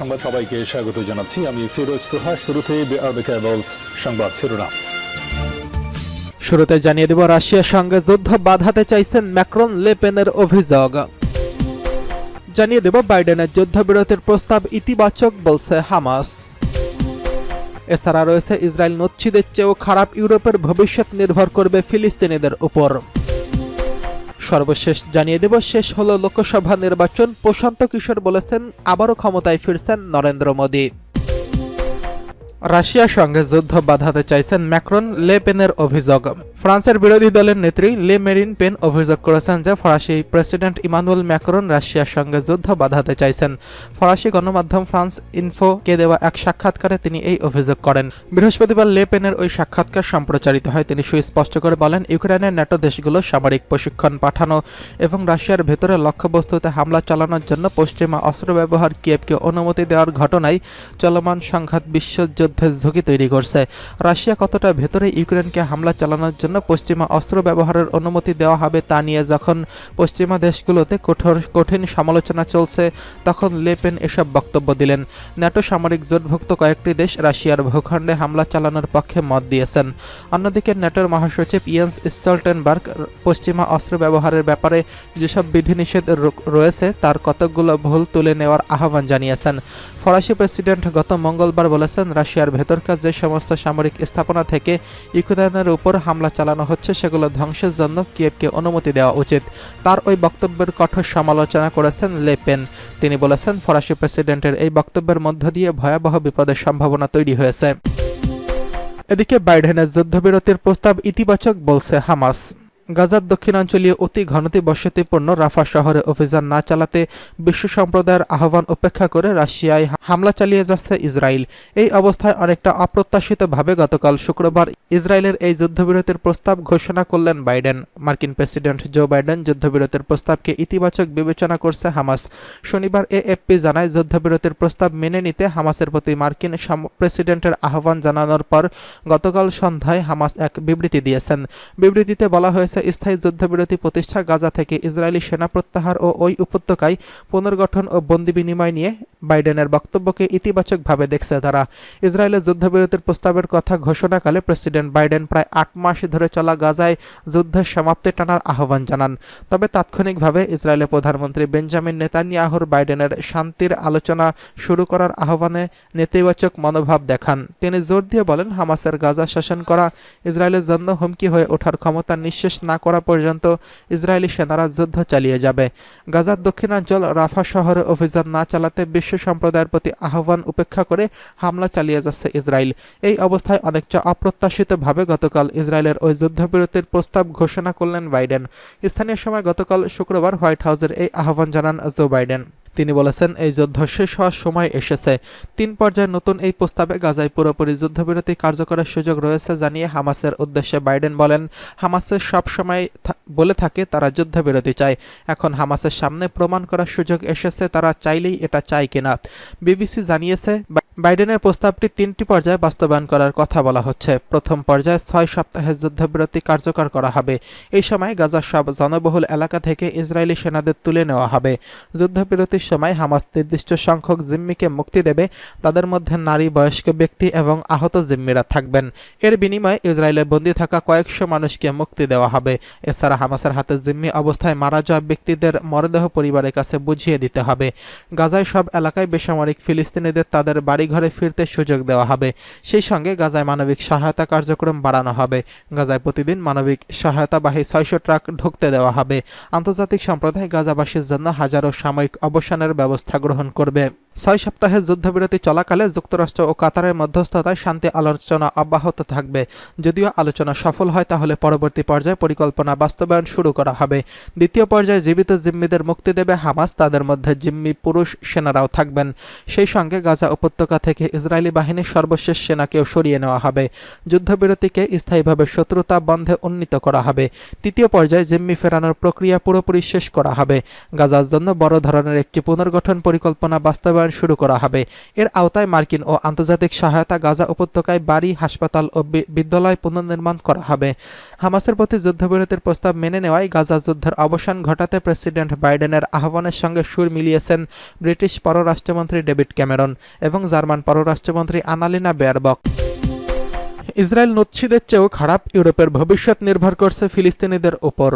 সংবাদ সবাইকে স্বাগত জানাচ্ছি। আমি ফিরোজ তোহা শুরুতে সংবাদ শিরোনাম। শুরুতে জানিয়ে দেব, রাশিয়ার সঙ্গে যুদ্ধ বাধাতে চাইছেন ম্যাক্রন লেপেনের অভিযোগ। জানিয়ে দেব, বাইডেনের যুদ্ধবিরতির প্রস্তাব ইতিবাচক বলছে হামাস। এছাড়া রয়েছে ইসরায়েল নচ্ছিদের চেয়েও খারাপ ইউরোপের ভবিষ্যৎ নির্ভর করবে ফিলিস্তিনিদের উপর। সর্বশেষ জানিয়ে দেব, শেষ হলো লোকসভা নির্বাচন। প্রশান্ত কিশোর বলেছেন, আবারও ক্ষমতায় ফিরছেন নরেন্দ্র মোদী। রাশিয়ার সঙ্গে যুদ্ধ বাধাতে চাইছেন ম্যাক্রন লে পেনের অভিযোগ। ফ্রান্সের বিরোধী দলের নেত্রী লে মেরিন পেন অভিযোগ করেছেন যে ফরাসি প্রেসিডেন্ট ইমানুয়েল ম্যাক্রন রাশিয়ার সঙ্গে যুদ্ধ বাধাতে চাইছেন। ফরাসি গণমাধ্যম ফ্রান্স ইনফোকে দেওয়া এক সাক্ষাৎকারে তিনি এই অভিযোগ করেন। বৃহস্পতিবার লে পেনের ওই সাক্ষাৎকার সম্প্রচারিত হয়। তিনি সুস্পষ্ট করে বলেন ইউক্রেনের ন্যাটো দেশগুলো সামরিক প্রশিক্ষণ পাঠানো এবং রাশিয়ার ভেতরে লক্ষ্যবস্তুতে হামলা চালানোর জন্য পশ্চিমা অস্ত্র ব্যবহার কিয়েভকে অনুমতি দেওয়ার ঘটনায় চলমান সংঘাত বিশ্বযুদ্ধের ঝুঁকি তৈরি করছে। রাশিয়া কতটা ভেতরে ইউক্রেনকে হামলা চালানোর জন্য পশ্চিমা অস্ত্র ব্যবহারের অনুমতি দেওয়া হবে তা নিয়ে যখন পশ্চিমা দেশগুলোতে কঠোর, কঠিন সমালোচনা চলছে, তখন লেপেন এসব বক্তব্য দিলেন। ন্যাটো সামরিক জোটভুক্ত কয়েকটি দেশ রাশিয়ার ভূখণ্ডে হামলা চালানোর পক্ষে মত দিয়েছেন। অন্যদিকে ন্যাটোর মহাসচিব ইয়েন্স স্টলটেনবার্গ পশ্চিমা অস্ত্র ব্যবহারের ব্যাপারে যেসব বিধিনিষেধ রয়েছে, তার কতকগুলো ভুল তুলে নেওয়ার আহ্বান জানিয়েছেন। ফরাসি প্রেসিডেন্ট গত মঙ্গলবার বলেছেন রাশিয়ার ভেতরকার যে সমস্ত সামরিক স্থাপনা থেকে ইউক্রেনের উপর হামলা চালানো হচ্ছে, সেগুলো ধ্বংসের জন্য কিয়েভকে অনুমতি দেওয়া উচিত। তার ওই বক্তব্যের কঠোর সমালোচনা করেছেন লেপেন তিনি বলেছেন, ফরাসি প্রেসিডেন্টের এই বক্তব্যের মধ্য দিয়ে ভয়াবহ বিপদের সম্ভাবনা তৈরি হয়েছে। এদিকে বাইডেনের যুদ্ধবিরতির প্রস্তাব ইতিবাচক বলছে হামাস। গাজার দক্ষিণাঞ্চলীয় অতি ঘনতি বসতিপূর্ণ রাফা শহরে অভিযান না চালাতে বিশ্ব সম্প্রদায়ের আহ্বান উপেক্ষা করে রাশিয়ায় হামলা চালিয়ে যাচ্ছে ইসরায়েল। এই অবস্থায় অনেকটা অপ্রত্যাশিতভাবে গতকাল শুক্রবার ইসরায়েলের এই যুদ্ধবিরতির প্রস্তাব ঘোষণা করলেন বাইডেন। মার্কিন প্রেসিডেন্ট জো বাইডেন যুদ্ধবিরতির প্রস্তাবকে ইতিবাচক বিবেচনা করছে হামাস। শনিবার এএফপি জানায়, যুদ্ধবিরতির প্রস্তাব মেনে নিতে হামাসের প্রতি মার্কিন প্রেসিডেন্টের আহ্বান জানানোর পর গতকাল সন্ধ্যায় হামাস এক বিবৃতি দিয়েছেন। বিবৃতিতে বলা হয়েছে স্থায়ী যুদ্ধবিরতি প্রতিষ্ঠা গাজা থেকে ইসরায়েলি সেনা প্রত্যাহার ও ওই উপত্যকায় পুনর্গঠন ও বন্দি বিনিময় নিয়ে বাইডেনের বক্তব্যকে ইতিবাচকভাবে দেখছে তারা। ইসরায়েলের যুদ্ধবিরতির প্রস্তাবের কথা ঘোষণাকালে প্রেসিডেন্ট বাইডেন প্রায় আট মাস ধরে চলা গাজায় যুদ্ধের সমাপ্তি টানার আহ্বান জানান। তবে তাৎক্ষণিকভাবে ইসরায়েলের প্রধানমন্ত্রী বেঞ্জামিন নেতানিয়াহুর বাইডেনের শান্তির আলোচনা শুরু করার আহ্বানে নেতিবাচক মনোভাব দেখান। তিনি জোর দিয়ে বলেন, হামাসের গাজা শাসন করা ইসরায়েলের জন্য হুমকি হয়ে ওঠার ক্ষমতা নিঃশেষ না করা পর্যন্ত ইসরায়েলি সেনারা যুদ্ধ চালিয়ে যাবে। গাজার দক্ষিণাঞ্চল রাফা শহরে অভিযান না চালাতে বিশ্ব সম্প্রদায়ের প্রতি আহ্বান উপেক্ষা করে হামলা চালিয়ে যাচ্ছে ইসরায়েল। এই অবস্থায় অনেকটা অপ্রত্যাশিতভাবে গতকাল ইসরায়েলের ওই যুদ্ধবিরতির প্রস্তাব ঘোষণা করলেন বাইডেন। স্থানীয় সময় গতকাল শুক্রবার হোয়াইট হাউসের এই আহ্বান জানান জো বাইডেন। তিনি বলেছেন, এই যুদ্ধ শেষ হওয়ার সময় এসেছে। তিন পর্যায়ে নতুন এই প্রস্তাবে গাজায় পুরোপুরি যুদ্ধবিরতি কার্যকরের সুযোগ রয়েছে জানিয়ে হামাসের উদ্দেশ্যে বাইডেন বলেন হামাসের সব সময় বলে থাকে, তারা যুদ্ধবিরতি চায়। এখন হামাসের সামনে প্রমাণ করার সুযোগ এসেছে, তারা চাইলেই এটা চায় কিনা। বিবিসি জানিয়েছে বাইডেনের প্রস্তাবটি তিনটি পর্যায়ে বাস্তবায়ন করার কথা বলা হচ্ছে। প্রথম পর্যায়ে ছয় সপ্তাহের যুদ্ধবিরতি কার্যকর করা হবে। এই সময় গাজার সব জনবহুল এলাকা থেকে ইসরায়েলি সেনাদের তুলে নেওয়া হবে। যুদ্ধবিরতির সময় হামাস নির্দিষ্ট সংখ্যক জিম্মিকে মুক্তি দেবে। তাদের মধ্যে নারী, বয়স্ক ব্যক্তি এবং আহত জিম্মিরা থাকবেন। এর বিনিময়ে ইসরায়েলে বন্দী থাকা কয়েকশো মানুষকে মুক্তি দেওয়া হবে। এছাড়া হামাসের হাতে জিম্মি অবস্থায় মারা যাওয়া ব্যক্তিদের মরদেহ পরিবারের কাছে বুঝিয়ে দিতে হবে। গাজায় সব এলাকায় বেসামরিক ফিলিস্তিনিদের তাদের বাড়িঘরে ফিরতে সুযোগ দেওয়া হবে। সেই সঙ্গে গাজায় মানবিক সহায়তা কার্যক্রম বাড়ানো হবে। গাজায় প্রতিদিন মানবিক সহায়তাবাহী ছয়শো ট্রাক ঢুকতে দেওয়া হবে। আন্তর্জাতিক সম্প্রদায় গাজাবাসীর জন্য হাজারো সাময়িক অবসানের ব্যবস্থা গ্রহণ করবে। ছয় সপ্তাহের যুদ্ধবিরতি চলাকালে যুক্তরাষ্ট্র ও কাতারের মধ্যস্থতায় শান্তি আলোচনা অব্যাহত থাকবে। যদিও আলোচনা সফল হয়, তাহলে পরবর্তী পর্যায়ে পরিকল্পনা বাস্তবায়ন শুরু করা হবে। দ্বিতীয় পর্যায়ে জীবিত জিম্মিদের মুক্তি দেবে হামাস, তাদের মধ্যে জিম্মি পুরুষ সেনারাও থাকবেন। সেই সঙ্গে গাজা উপত্যকা থেকে ইসরায়েলি বাহিনীর সর্বশেষ সেনাকেও সরিয়ে নেওয়া হবে। যুদ্ধবিরতিকে স্থায়ীভাবে শত্রুতা বন্ধে উন্নীত করা হবে। তৃতীয় পর্যায়ে জিম্মি ফেরানোর প্রক্রিয়া পুরোপুরি শেষ করা হবে। গাজার জন্য বড় ধরনের একটি পুনর্গঠন পরিকল্পনা বাস্তবায়ন বাস্তবায়ন শুরু করা হবে। এর আওতায় মার্কিন ও আন্তর্জাতিক সহায়তা গাজা উপত্যকায় বাড়ি, হাসপাতাল ও বিদ্যালয় পুনর্নির্মাণ করা হবে। হামাসের প্রতি যুদ্ধবিরতির প্রস্তাব মেনে নেওয়ায় গাজা যুদ্ধের অবসান ঘটাতে প্রেসিডেন্ট বাইডেনের আহ্বানের সঙ্গে সুর মিলিয়েছেন ব্রিটিশ পররাষ্ট্রমন্ত্রী ডেভিড ক্যামেরন এবং জার্মান পররাষ্ট্রমন্ত্রী আনালিনা বেয়ারবক। ইসরায়েল নচ্ছিদের চেয়েও খারাপ, ইউরোপের ভবিষ্যৎ নির্ভর করছে ফিলিস্তিনিদের উপর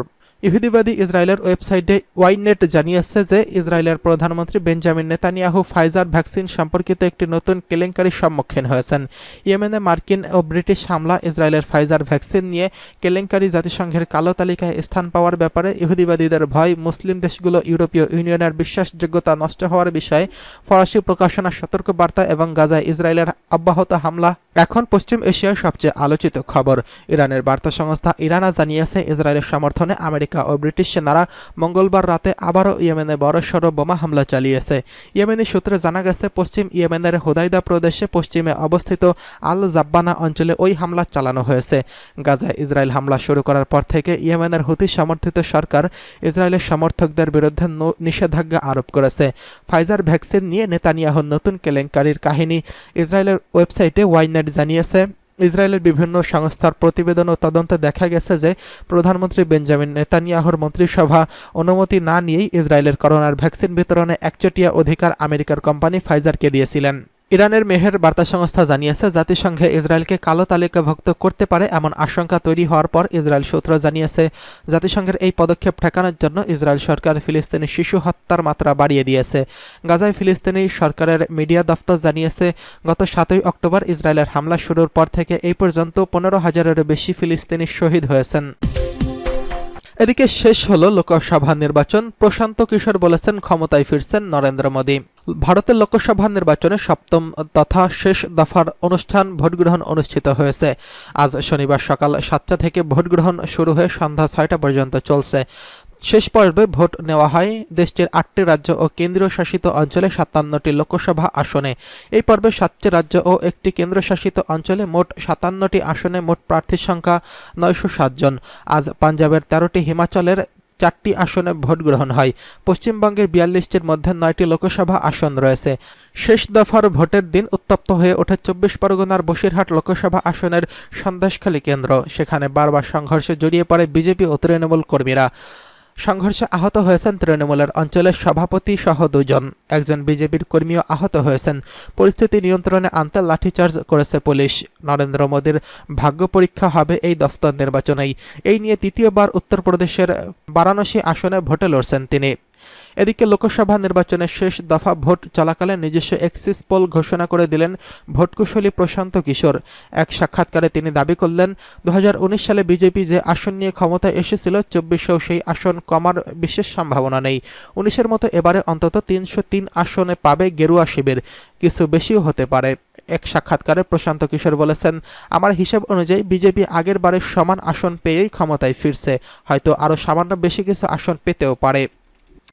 ইহুদিবাদী ইসরায়েলের ওয়েবসাইটে ওয়াইনেট জানিয়েছে যে ইসরায়েলের প্রধানমন্ত্রী বেঞ্জামিন নেতানিয়াহু ফাইজার ভ্যাকসিন সম্পর্কিত একটি নতুন কেলেঙ্কারির সম্মুখীন হয়েছেন। ইয়েমেনে মার্কিন ও ব্রিটিশ হামলা ইসরায়েলের ফাইজার ভ্যাকসিন নিয়ে কেলেঙ্কারি জাতিসংঘের কালো তালিকায় স্থান পাওয়ার ব্যাপারে ইহুদিবাদীদের ভয়, মুসলিম দেশগুলো ইউরোপীয় ইউনিয়নের বিশ্বাসযোগ্যতা নষ্ট হওয়ার বিষয়ে ফরাসি প্রকাশনা সতর্ক বার্তা এবং গাজায় ইসরায়েলের অব্যাহত হামলা এখন পশ্চিম এশিয়ার সবচেয়ে আলোচিত খবর। ইরানের বার্তা সংস্থা ইরানা জানিয়েছে, ইসরায়েলের সমর্থনে আমেরিকা ও ব্রিটিশ সেনারা মঙ্গলবার রাতে আবারও ইয়েমেনে বড়সড় বোমা হামলা চালিয়েছে। ইয়েমেনি সূত্রে জানা গেছে, পশ্চিম ইয়েমেনের হুদাইদা প্রদেশে পশ্চিমে অবস্থিত আল জাব্বানা অঞ্চলে ওই হামলা চালানো হয়েছে। গাজায় ইসরায়েল হামলা শুরু করার পর থেকে ইয়েমেনের হুতি সমর্থিত সরকার ইসরায়েলের সমর্থকদের বিরুদ্ধে নিষেধাজ্ঞা আরোপ করেছে। ফাইজার ভ্যাকসিন নিয়ে নেতানিয়াহুর নতুন কেলেঙ্কারির কাহিনী ইসরায়েলের ওয়েবসাইটে ওয়াইনেট জানিয়েছে। ইসরায়েলের বিভিন্ন সংস্থার প্রতিবেদন ও তদন্তে দেখা গেছে যে প্রধানমন্ত্রী বেঞ্জামিন নেতানিয়াহুর মন্ত্রিসভা অনুমতি না নিয়েই ইসরায়েলের করোনার ভ্যাকসিন বিতরণে একচেটিয়া অধিকার আমেরিকার কোম্পানি ফাইজারকে দিয়েছিলেন। ইরানের মেহের বার্তা সংস্থা জানিয়েছে, জাতিসংঘে ইসরায়েলকে কালো তালিকাভুক্ত করতে পারে এমন আশঙ্কা তৈরি হওয়ার পর ইসরায়েল সূত্র জানিয়েছে, জাতিসংঘের এই পদক্ষেপ ঠেকানোর জন্য ইসরায়েল সরকার ফিলিস্তিনি শিশু হত্যার মাত্রা বাড়িয়ে দিয়েছে। গাজায় ফিলিস্তিনি সরকারের মিডিয়া দফতর জানিয়েছে, গত সাতই অক্টোবর ইসরায়েলের হামলা শুরুর পর থেকে এই পর্যন্ত পনেরো হাজারেরও বেশি ফিলিস্তিনি শহীদ হয়েছেন। এদিকে শেষ হলো লোকসভা নির্বাচন, প্রশান্ত কিশোর বলেছেন, ক্ষমতায় ফিরছেন নরেন্দ্র মোদী। ভারতের লোকসভা নির্বাচনে সপ্তম তথা শেষ দফার অনুষ্ঠান ভোটগ্রহণ অনুষ্ঠিত হয়েছে। আজ শনিবার সকাল সাতটা থেকে ভোটগ্রহণ শুরু হয়ে সন্ধ্যা ছয়টা পর্যন্ত চলছে। শেষ পর্বে ভোট নেওয়া হয় দেশটির আটটি রাজ্য ও কেন্দ্রীয় শাসিত অঞ্চলে সাতান্নটি লোকসভা আসনে। এই পর্বে সাতটি রাজ্য ও একটি কেন্দ্রশাসিত অঞ্চলে মোট সাতান্নটি আসনে মোট প্রার্থীর সংখ্যা নয়শো জন। আজ পাঞ্জাবের তেরোটি, হিমাচলের চারটি আসনে ভোট গ্রহণ হয়। পশ্চিমবঙ্গের বিয়াল্লিশটির মধ্যে নয়টি লোকসভা আসন রয়েছে। শেষ দফার ভোটের দিন উত্তপ্ত হয়ে ওঠে চব্বিশ পরগনার বসিরহাট লোকসভা আসনের সন্দেশখালী কেন্দ্র। সেখানে বারবার সংঘর্ষে জড়িয়ে পড়ে বিজেপি ও তৃণমূল কর্মীরা। সংঘর্ষে আহত হয়েছেন তৃণমূলের অঞ্চলের সভাপতি সহ দুজন। একজন বিজেপির কর্মীও আহত হয়েছেন। পরিস্থিতি নিয়ন্ত্রণে আনতে লাঠিচার্জ করেছে পুলিশ। নরেন্দ্র মোদীর ভাগ্য পরীক্ষা হবে এই দফতর নির্বাচনেই। এই নিয়ে তৃতীয়বার উত্তরপ্রদেশের বারাণসী আসনে ভোটে লড়ছেন তিনি। এদিকে লোকসভা নির্বাচনের শেষ দফা ভোট চলাকালে নিজস্ব এক্সিস পোল ঘোষণা করে দিলেন ভোটকুশলী প্রশান্ত কিশোর। এক সাক্ষাৎকারে তিনি দাবি করলেন দু হাজার উনিশ সালে বিজেপি যে আসন নিয়ে ক্ষমতায় এসেছিল, চব্বিশেও সেই আসন কমার বিশেষ সম্ভাবনা নেই। উনিশের মতো এবারে অন্তত তিনশো তিন আসনে পাবে গেরুয়া শিবির। কিছু বেশিও হতে পারে। এক সাক্ষাৎকারে প্রশান্ত কিশোর বলেছেন, আমার হিসাব অনুযায়ী বিজেপি আগের বারের সমান আসন পেয়েই ক্ষমতায় ফিরছে। হয়তো আরও সামান্য বেশি কিছু আসন পেতেও পারে।